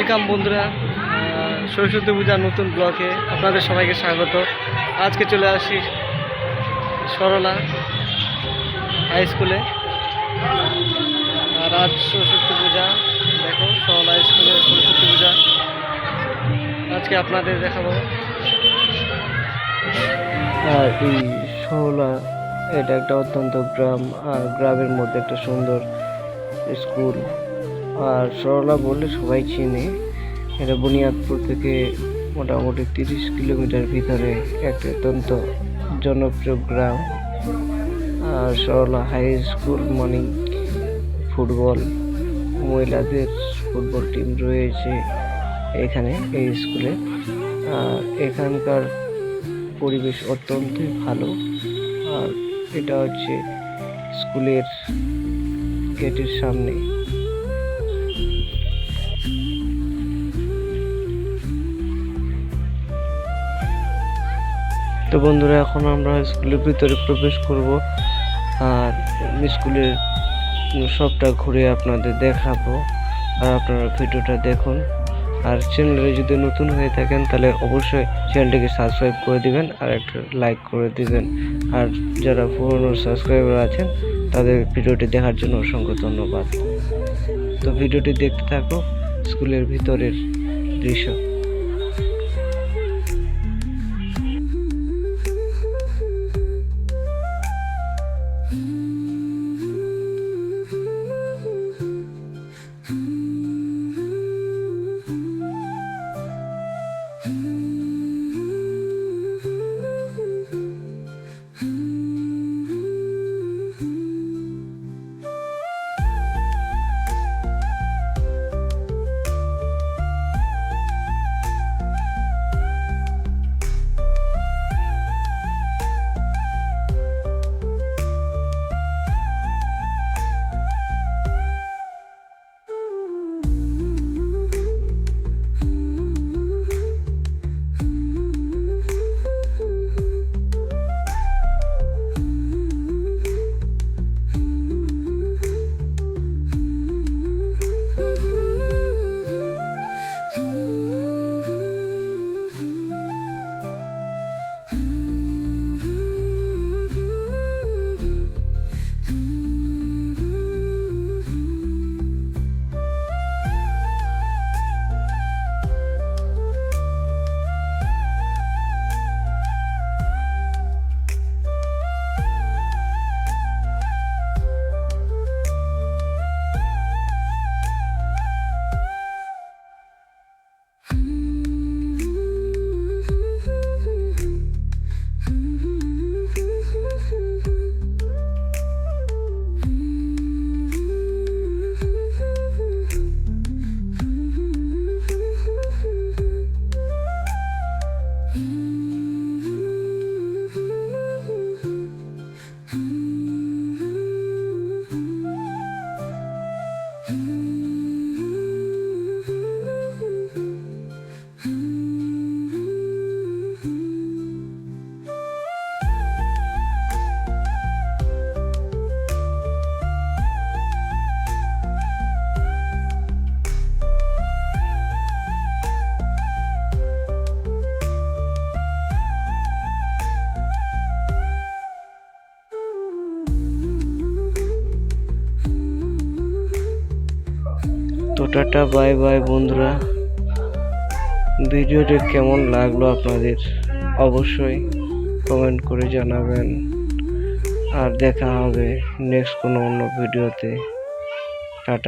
Welcome বন্ধুরা সরস্বতী পূজা নতুন ব্লকে আপনাদের সবাইকে স্বাগত। আজকে চলে আসি সরলা হাই স্কুলে। আর আজ সরস্বতী পূজা, দেখো, সরলা হাই স্কুলে সরস্বতী পূজা। আজকে আপনাদের দেখাবো। আর এই সরলা, এটা একটা অত্যন্ত গ্রাম আর গ্রামের মধ্যে একটা সুন্দর স্কুল। আর সরলা বললে সবাই চিনে এটা বুনিয়াদপুর থেকে মোটামুটি তিরিশ কিলোমিটার ভিতরে একটা অত্যন্ত জনপ্রিয় গ্রাম। আর Sarala high school, morning football, মহিলাদের ফুটবল টিম রয়েছে এখানে, এই স্কুলে। আর এখানকার পরিবেশ অত্যন্ত ভালো। আর এটা হচ্ছে স্কুলের গেটের সামনে। তো বন্ধুরা, এখন আমরা স্কুলের ভিতরে প্রবেশ করব। আর স্কুলের সবটা ঘুরে আপনাদের দেখাবো। আর আপনারা ভিডিওটা দেখুন। আর চ্যানেলে যদি নতুন হয়ে থাকেন, তাহলে অবশ্যই চ্যানেলটিকে সাবস্ক্রাইব করে দিবেন আর একটা লাইক করে দিবেন। আর যারা পুরনো সাবস্ক্রাইবার আছেন, তাদের ভিডিওটি দেখার জন্য অসংখ্য ধন্যবাদ। তো ভিডিওটি দেখতে থাকো স্কুলের ভিতরের দৃশ্য। তো টাটা, বাই বাই বন্ধুরা। ভিডিওটি কেমন লাগল আপনাদের? অবশ্যই কমেন্ট করে জানাবেন। আর দেখা হবে নেক্সট কোনো অন্য ভিডিওতে।